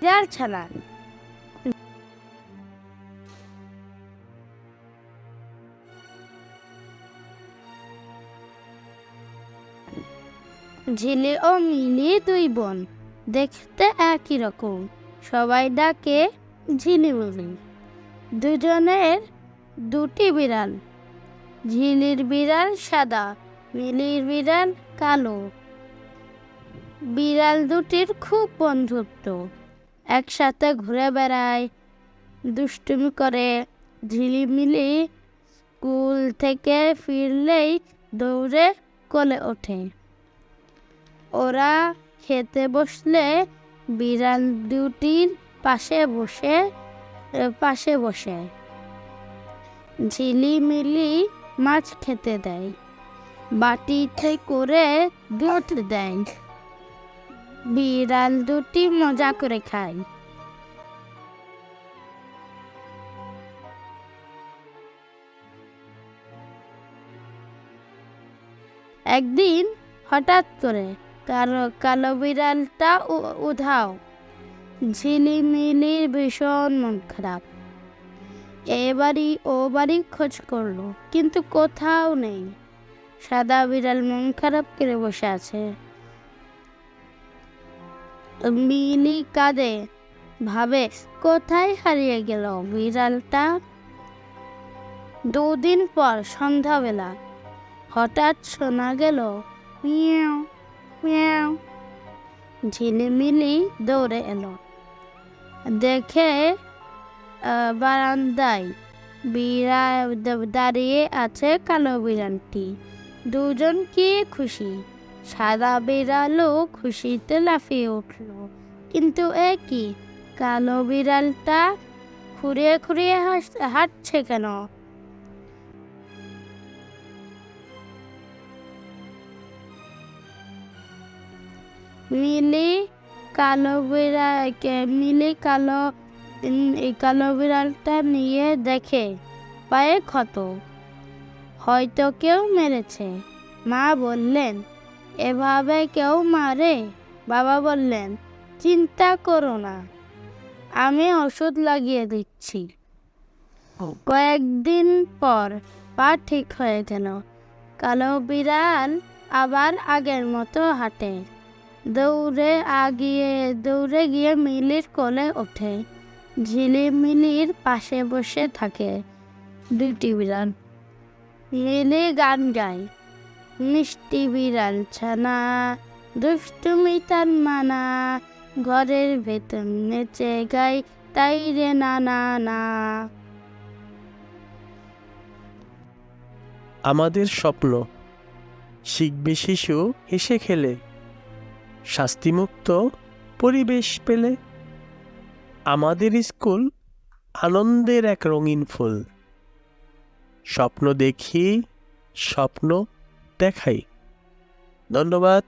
বিড়াল ছানা। ঝিলি ও মিলি দুই বোন, দেখতে একই রকম। সবাই ডাকে ঝিলিমিলি দুজনের দুটি বিড়াল, ঝিলির বিড়াল সাদা, মিলির বিড়াল কালো। বিড়াল দুটির খুব বন্ধুত্ব। একসাথে ঘুরে বেড়ায়, দুষ্টুমি করে, ঝিলিমিলি স্কুল থেকে ফিরলেই দৌড়ে কোলে ওঠে। ওরা খেতে বসলে বিড়াল দুটির পাশে বসে পাশে বসে। ঝিলিমিলি মাছ খেতে দেয় বাটিতে করে দুধ দেয়। বিড়াল দুটি মজা করে খায়। একদিন হঠাৎ করে কারও কালো বিড়ালটা উধাও। ঝিলিমিলির ভীষণ মন খারাপ। এ বাড়ি ও বাড়ি খোঁজ করল, কিন্তু কোথাও নেই। সাদা বিড়াল মন খারাপ করে বসে আছে। মিলি কাঁদে ভাবে কোথায় হারিয়ে গেল বিড়ালটা? দুদিন পর সন্ধ্যাবেলা হঠাৎ শোনা গেল, মিয়াও মিয়াও। ঝিলিমিলি দৌড়ে এলো। দেখে বারান্দায় বিড়াল দাঁড়িয়ে আছে কালো বিড়ালটি। দুজন কি খুশি? সাদা বিড়ালও খুশিতে লাফিয়ে উঠল। কিন্তু এ কি? কালো বিড়ালটা খুঁড়িয়ে খুঁড়িয়ে হাঁটছে কেন? মিলি কালো বিড়ালকে মিলি কালো কালো বিড়ালটা নিয়ে দেখে পায়ে ক্ষত। হয়তো কেউ মেরেছে। মা বললেন এভাবে কেউ মারে? বাবা বললেন, চিন্তা করো না, আমি ওষুধ লাগিয়ে দিচ্ছি। কয়েকদিন পর পা ঠিক হয়ে গেল। কালো বিড়াল আবার আগের মতো হাঁটে। দৌড়ে আগিয়ে, দৌড়ে গিয়ে মিলির কোলে ওঠে। ঝিলিমিলির পাশে বসে থাকে দুটি বিড়াল। মিলি গান গায়। মিষ্টি বিড়াল ছানা, দুষ্টুমি তার মানা, ঘরের ভেতর নেচে গাই তাই রে না না না। আমাদের স্বপ্ন, শিখবে শিশু হেসে খেলে, শাস্তিমুক্ত পরিবেশ পেলে। আমাদের স্কুল আনন্দের এক রঙিন ফুল। স্বপ্ন দেখি, স্বপ্ন দেখাই। ধন্যবাদ।